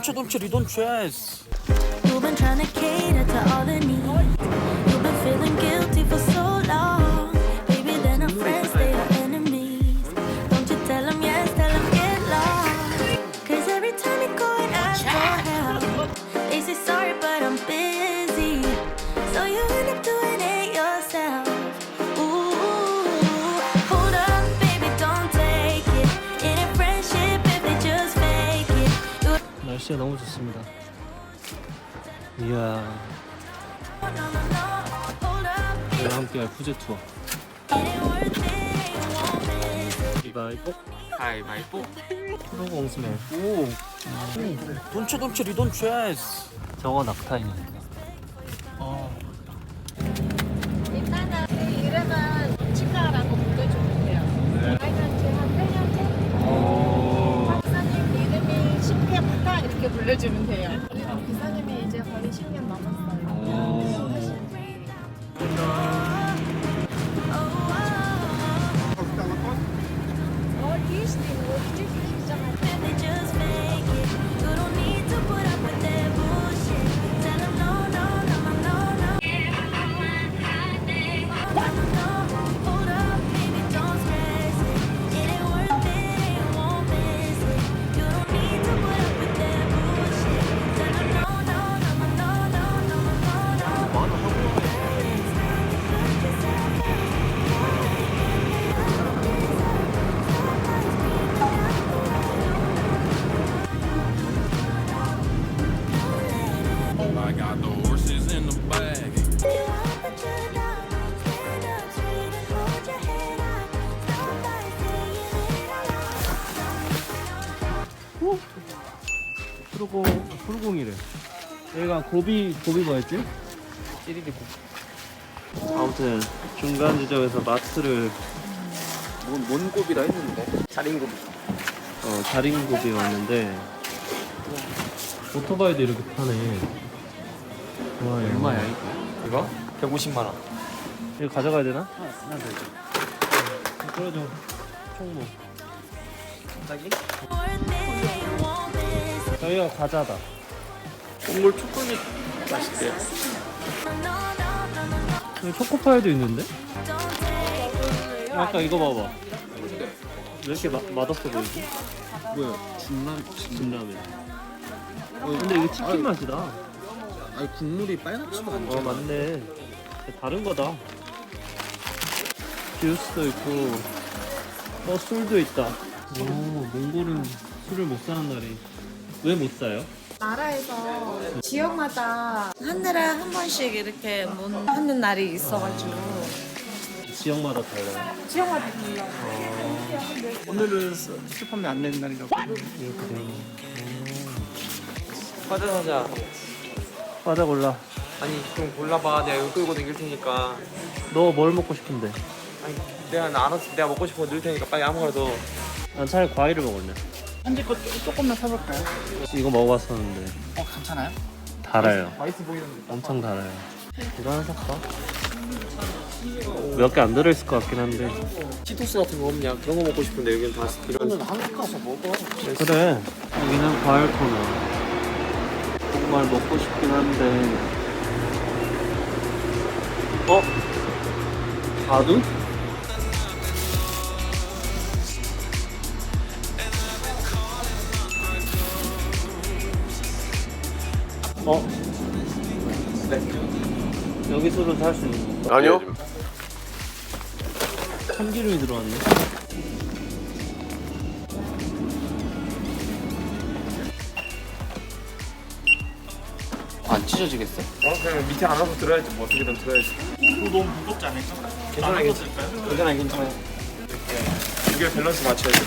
Don't you, don't you, don't. You've been trying to cater to all the needs. You've been feeling guilty 날씨가 너무 좋습니다. 이야. 저희와 함께할 푸제 투어. 이바이뽀 가위바위보. 프로공스멜. 오. Don't you, don't you, don't stress. 저거 낙타입니다. 일 불러주면 돼요. 기사님이 이제 거의 10년 넘었어 고비, 고비 뭐였지? 찌리리 고. 아무튼 중간 지점에서 마트를 뭔, 뭔 곱이라 했는데. 자린곱. 어, 자린고비 왔는데 오토바이도 이렇게 파네. 와. 얼마야, 이거? 이거? 150만 원. 이거 가져가야 되나? 하나 되죠. 끌어줘. 총무. 갑자기? 저희가 과자다. 몽골 초콜릿 맛있대요. 여기 초코파이도 있는데? 아까 이거 봐봐. 왜 이렇게 마, 맛없어 보이지? 뭐야? 진남, 진라면. 근데 이게 치킨 맛이다. 아니, 국물이 빨갛지도 않죠. 어 맞네. 다른 거다. 주스도 있고, 어 술도 있다. 오 몽골은 술을 못 사는 날이 왜 못 사요? 나라에서 지역마다 한 달에 한 번씩 이렇게 문 하는 날이 있어가지고 지역마다 달라요. 지역마다 달라. 오늘은 스판면안 내는 날이라고. 이렇게 되는. 과자 사자. 과자 골라. 아니 좀 골라봐. 내가 이거 끌고 다닐 테니까. 너 뭘 먹고 싶은데? 아니 내가 알아서 내가 먹고 싶은 거 넣을 테니까 빨리 아무거나 넣어. 난 차라리 과일을 먹을래. 한지 거 조금만 사볼까요? 이거 먹어봤었는데 어, 괜찮아요? 달아요. 맛있어 보이는데. 엄청 달아요. 이거 하나 살까? 몇 개 안 들어있을 것 같긴 한데. 치토스 같은 거 없냐? 그런 거 먹고 싶은데 여기는 다 이런. 오늘 한국 가서 먹어. 그래. 여기는 과일 코너. 정말 먹고 싶긴 한데. 어? 자두? 어? 네. 여기서도 살 수 있는 거. 아니요. 참기름이 들어왔네. 안 찢어지겠어? 어 그냥 밑에 안 와서 들어야지 뭐 어떻게든 들어야지. 이거 너무 무겁지 않을까? 괜찮아 괜찮아. 괜찮아 괜찮아. 이게 밸런스 맞춰야 돼.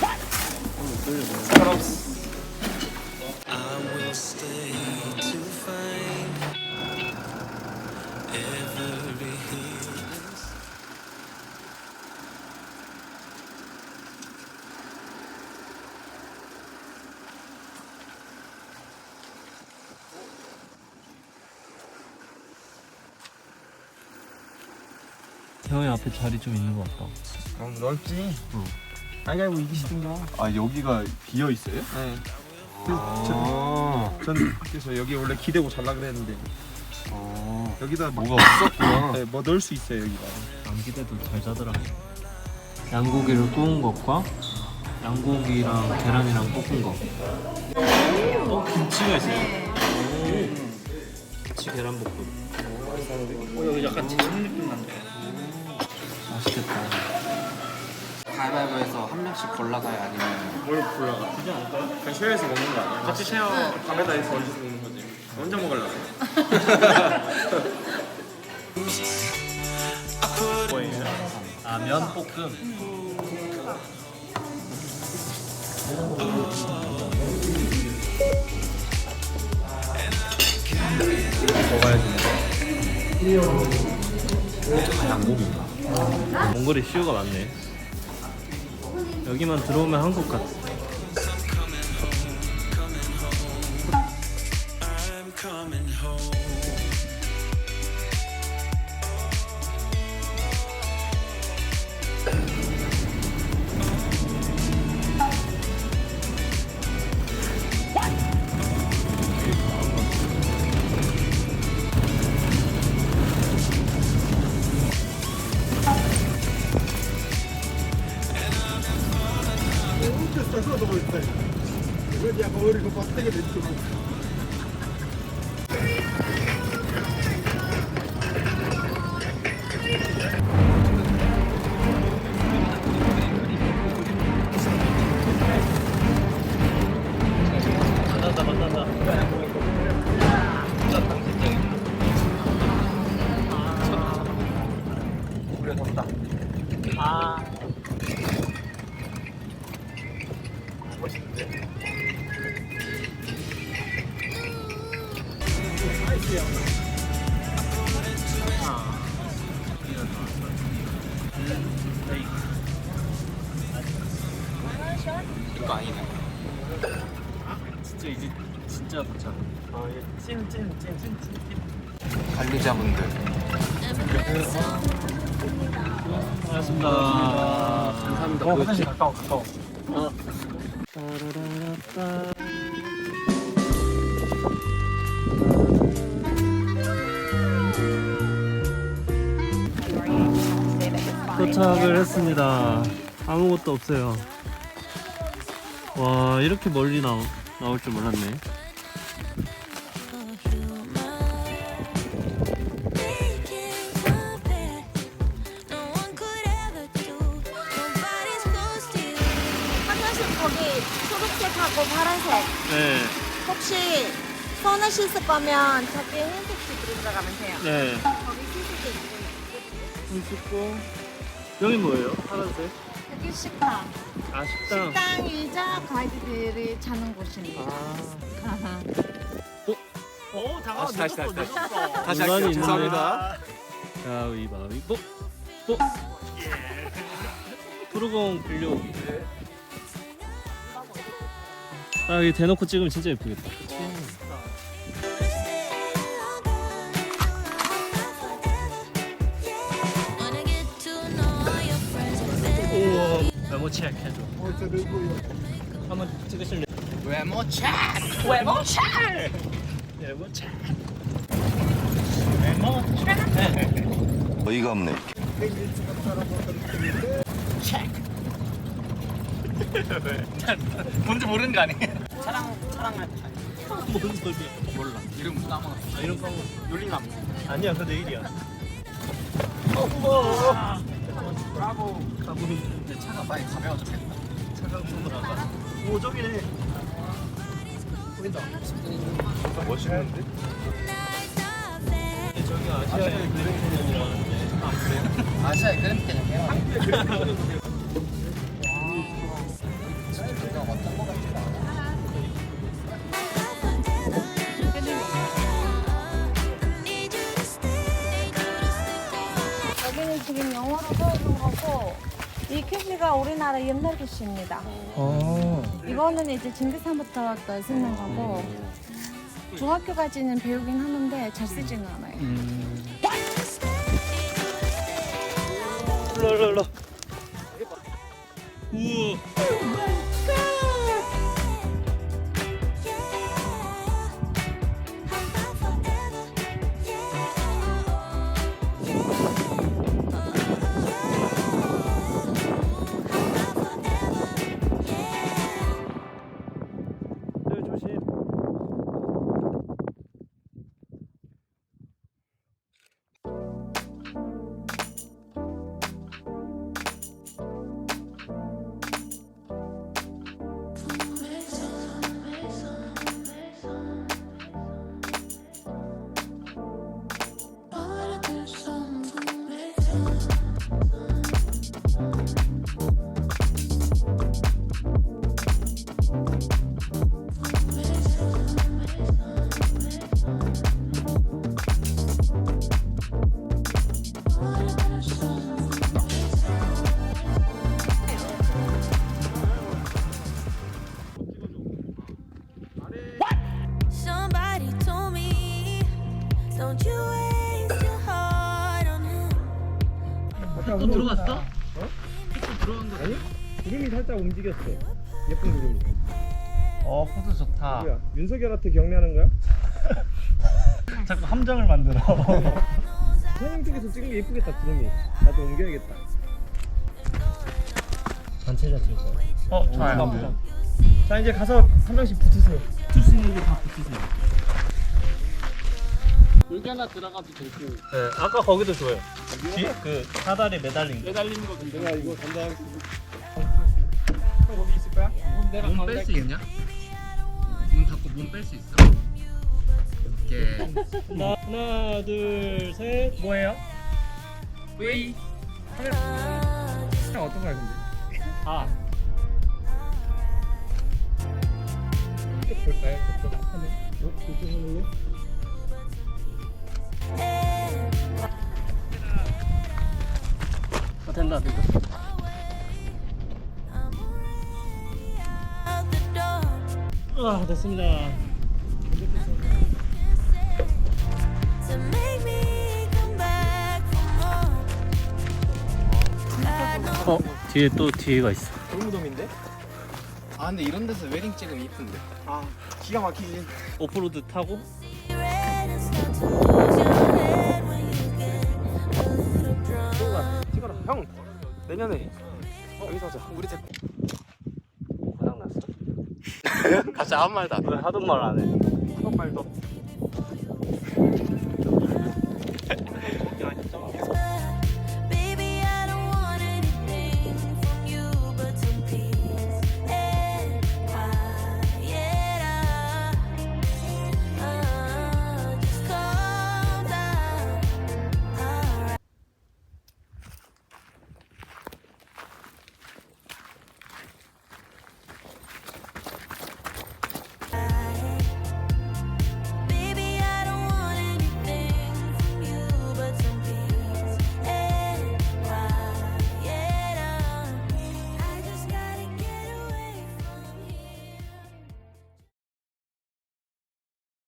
형이 앞에 자리 좀 있는 것 같다. 그럼 넓지. 아이가 뭐 이기시든가. 아 여기가 비어 있어요? 네. 아, 전 그래서 여기 원래 기대고 잘라 그랬는데 어, 여기다 뭐, 뭐가 없었구나. 네, 뭐 넣을 수 있어요 여기다. 양기대도 잘 자더라. 양고기를 구운 것과 양고기랑 계란이랑 볶은 거. 어, 김치가 있어요. 오, 김치 계란 볶음. 어, 여기 약간 제육 느낌 난다. 맛있겠다. 가위바위보에서 한 명씩 골라가요 아니면 뭘 골라가? 그지 않을까요? 그냥 쉐어해서 먹는 거 아니야? 같이 쉐어 밥에다 해서 얹어서 먹는 거지. 혼자 먹으려고. 뭐예요? 아, 면 볶음. 먹어야지. 몽골에 시우가 많네. 여기만 들어오면 한국 같아. 만 난다 만난다. 이거 아니네. 진짜 이제 진짜 도착. 아, 찐찐찐찐 관리자분들. 고맙습니다. 감사합니다. 어, 화장실 가까워 가까워. 도착을 했습니다. 아무것도 없어요. 와 이렇게 멀리 나오, 나올 줄 몰랐네. 화장실 거기 초록색하고 파란색. 네, 혹시 손을 씻을 거면 저기 흰색 집으로 들어가면 돼요. 네. 거기 씻을 때 있고. 여기 뭐예요? 파란색? 여기 식당. 아 식당. 식당이자 가이드들이 자는 곳입니다. 아. 오 잠깐 다시, 다시, 다시, 다시. 다시 논란이 할게요. 있는데. 죄송합니다. 가위바위보. 뽀. 푸르공 빌려오기. 아 여기 대놓고 찍으면 진짜 예쁘겠다. 메모 체크해줘. 한번 찍으실래요? 외모 차. 메모 체크. 메모 체크. 메모 체크. 어이가 없네. 뭔지 모르는 거 아니에요? 뭔 소리야? 몰라. 이름 까먹었어. 아, 이런 거 요리남. 아니야 그 내일이야. 브라보. 가고 있는데 차가 가면 좋겠다. 차가 돌아가. 오 저기네. 보인다. 멋있는데? 저기 아시아의 그랜캐년이라고 하는데. 아 그래요? 아시아의. Need 우리나라 옛날 캐시입니다. 이거는 이제 징기스칸부터 또 쓰는 거고 중학교까지는 배우긴 하는데 잘 쓰지는 않아요. 일로. 우와. 또 들어갔어? 어? 또 들어간 거 아니? 구름이 살짝 움직였어. 예쁜 구름이. 어 포즈 좋다 뭐야? 윤석열한테 경례하는 거야? 자꾸 함정을 만들어 사진 쪽에서 찍은 게 예쁘겠다 구름이. 나도 옮겨야겠다. 전체자 찍을 거야 어 좋아요 자 이제 가서 한 명씩 붙으세요. 투수님들 다 붙으세요 여기 하나 들어가도 되고 네 아까 거기도 좋아요 뒤? 그 사다리 매달린 거 매달리는 거 내가 이거 담당하겠습니다. 형 거기 있을 거야? 몸뺄수 있냐? 문 닫고 몸뺄수 있어? 이렇게 하나, 하나 둘 셋 뭐예요? 웨이 형 어떤 거야 근데? 아 쭉 볼까요? 저쪽 하면. 어? 저쪽 하면요? 어, 된다 된다 아 됐습니다 어 뒤에 또 뒤에가 있어. 돌무덤인데? 아 근데 이런 데서 웨딩 찍으면 이쁜데. 아 기가 막히지. 오프로드 타고 형. 내년에 여기서 하자. 우리 집. 고장 났어? 갑자기 아무 말도 안 해. 왜 하던 말 안 해? 한번 말도.